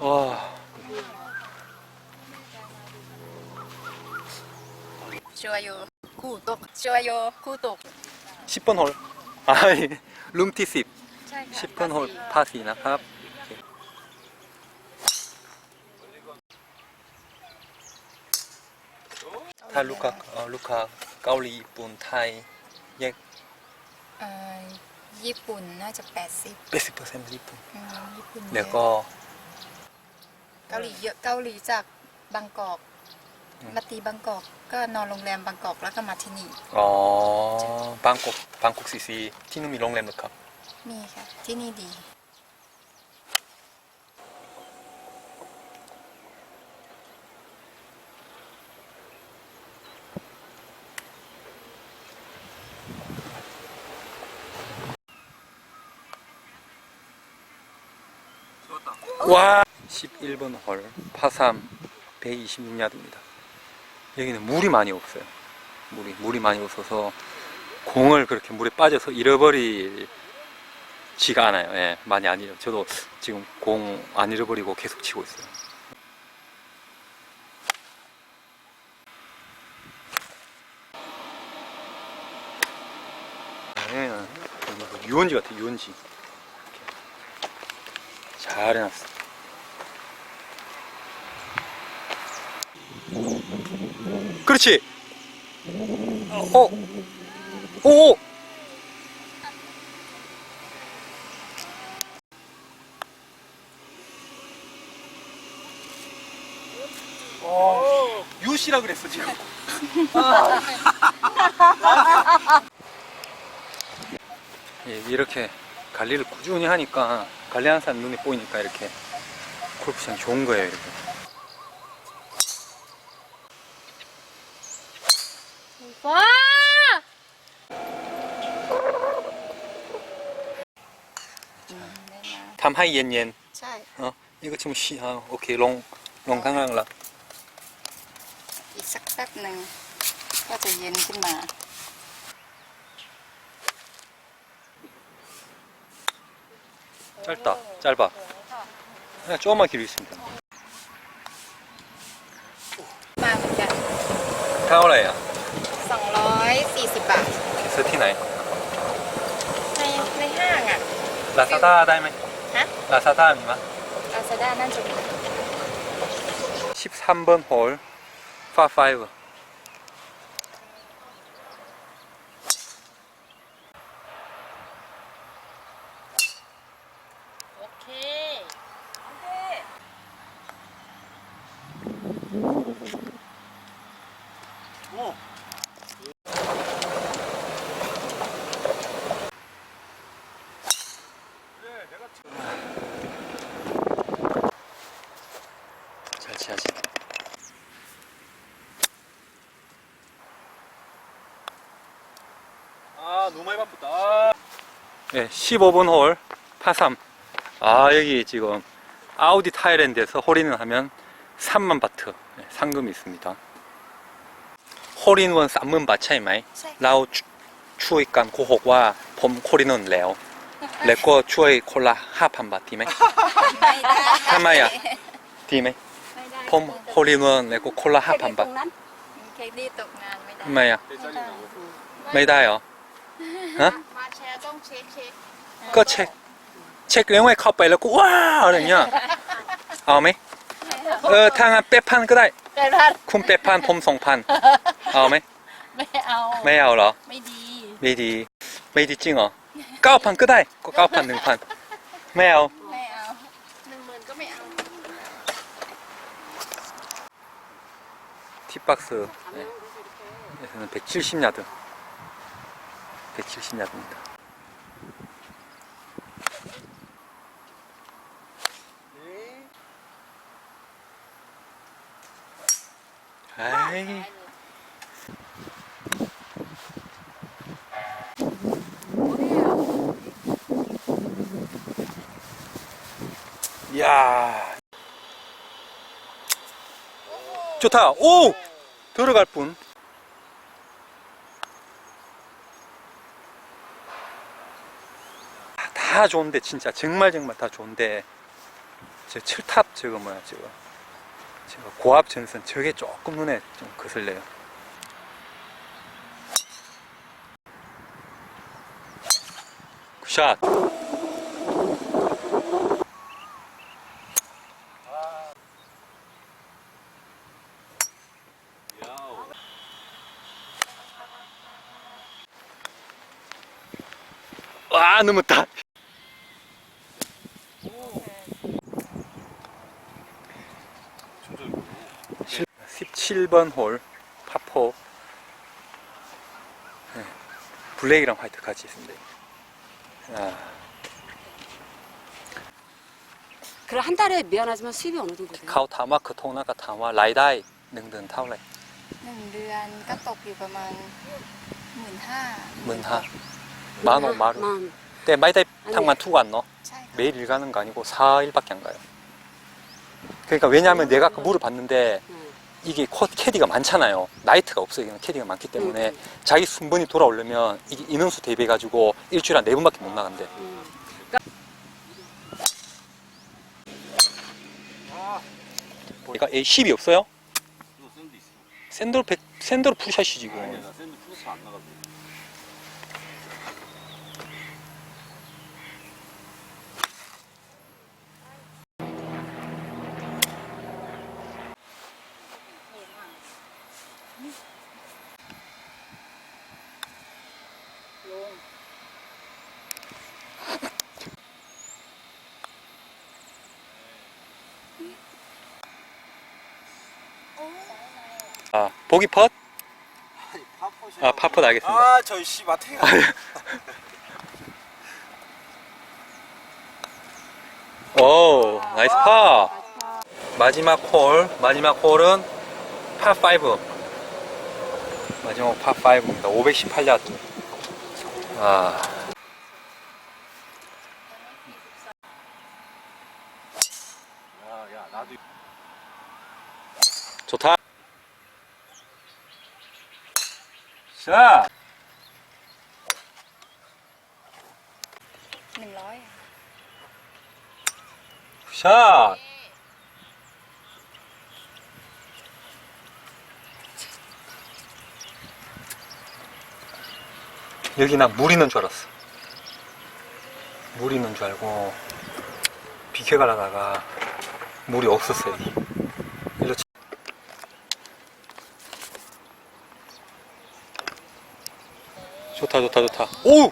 와 좋아요. 구독. 좋아요. 구독. 10번 홀 아이 룸티 10 ใช่ค่ะ 10번 홀 파티 นะครับ ถ้าลูกค้าเอ่อลูกค้าเกาหลีญี่ปุ่นไทยแยก เอ่อญี่ปุ่นน่าจะ 80 80%ญี่ปุ่น อืมญี่ปุ่นเยอะ แล้วก็ เ กาหลีเยอะเกาหลีจากบางกอกอืม มาตีบางกอก ก็นอนโรงแรมบางกอกแล้วก็มาที่นี่ อ๋อบางกอกบางกอกซีซีที่นู่นมีโรงแรมหรือครับ มีค่ะ ที่นี่ดี와 11번 홀 파삼 126야드입니다. 여기는 물이 많이 없어요. 물이 물이 많이 없어서 공을 그렇게 물에 빠져서 잃어버리지가 않아요. 예, 많이 안 잃어. 저도 지금 공 안 잃어버리고 계속 치고 있어요. 예, 유원지 같아 유원지. 잘 해놨어. 그렇지. 어. 오. 어. 유씨라 그랬어 지금. 예, 이렇게 관리를 꾸준히 하니까 관리하는 사람 눈에 보이니까 이렇게 골프장 좋은 거예요 이렇게 와! 탐하이 옌옌 ใช่ 어 이거 지금 시 아, 오케이 롱 롱 강랑라 อีกสักแป๊บหนึ่งก็จะเย็นขึ้นมา 짧다 짧아 그냥 조금만 길이 있습니다 มาเหมือนกัน 타오라야 240 บ าท 스티나이 ในในห้างอ่ะ 라사다 다이메 ฮะ 라사다 미마 ลาซาด้าน่าจะมี 13번 홀 파5 예, 15번 홀 파3 아 여기 지금 아우디 타이랜드에서 홀인을 하면 3만 바트 예, 상금이 있습니다. 홀인원 3만 바차이마이 라우 추이깐 고혹와 봄 홀인원 레오 레코 추이 콜라 하판 바티메 타마야 디메 봄 홀인원 레코 콜라 하판 바 타마야. 메다요? 어? เค้กดีตกงานไม่ได้ ทำไมอ่ะ ไม่ได้ ไม่ได้เหรอฮะ มาแชร์ต้องเช็คเช็ค ก็เช็ค เช็คแล้วไงเข้าไปแล้วก็ว้าวอะไรเงี้ยเอาไหมเออทางานเป๊ะพันก็ได้ แต่พัด คุณเป๊ะพันผมสองพันเอาไหม ไม่เอา ไม่เอาเหรอ ไม่ดี ไม่ดี ไม่ดีจริงเหรอเก้าพันก็ได้ก็เก้าพันหนึ่งพันไม่เอา ไม่เอาหนึ่งหมื่นก็ไม่เอา 티박스 네. 에서는 170야드 170야드입니다 아이 이야. 좋다. 오! 들어갈 뿐. 다 좋은데 진짜. 정말 정말 다 좋은데. 저 칠탑 저거 뭐야 저거 저거 고압 전선 저게 조금 눈에 좀 거슬려요 굿샷 와 넘었다 17번 홀 파포 네, 블랙이랑 화이트 같이 있습니다 아, 그럼 한 달에 미안하지만 수입이 어느 정도 돼요? เขาถามว่าคือทงนักกระถามว่ารายได้หนึ่งเดือนเท่าไหร่ หนึ่งเดือนก็ตกอยู่ประมาณหมื่นห้า หมื่นห้า 만 원, 만 원. 만. แต่ไม่ได้ทำงานทุกวันเนาะ ใช่ค่ะ 매일 일 가는 거 아니고 4일밖에 안 가요 그러니까 왜냐하면 내가 그 물을 봤는데 응. 이게 코- 캐디가 많잖아요 나이트가 없어요 여기는 캐디가 많기 때문에 자기 순번이 돌아오려면 이게 인원수 대비해 가지고 일주일에 한네 번밖에 못 나간대 응. 그러니까 A10이 없어요? 이거 샌드 있어. 샌드로 백, 샌드로 풀샷이지 이거 샌드 풀어서 안 나가고. 아 보기 펫? 아 파펫 알겠습니다. 아, 저 씨, 마태가. 오 나이스 파 마지막 홀 마지막 홀은 파5 마지막 파5입니다. 518야드. 아 야, 야, 나도. 좋다 자! หนึ่งร้อย 샷 여기 나 물 있는 줄 알았어 물 있는 줄 알고 비켜가려다가 물이 없었어요. 일로 치- 좋다 좋다 좋다. 오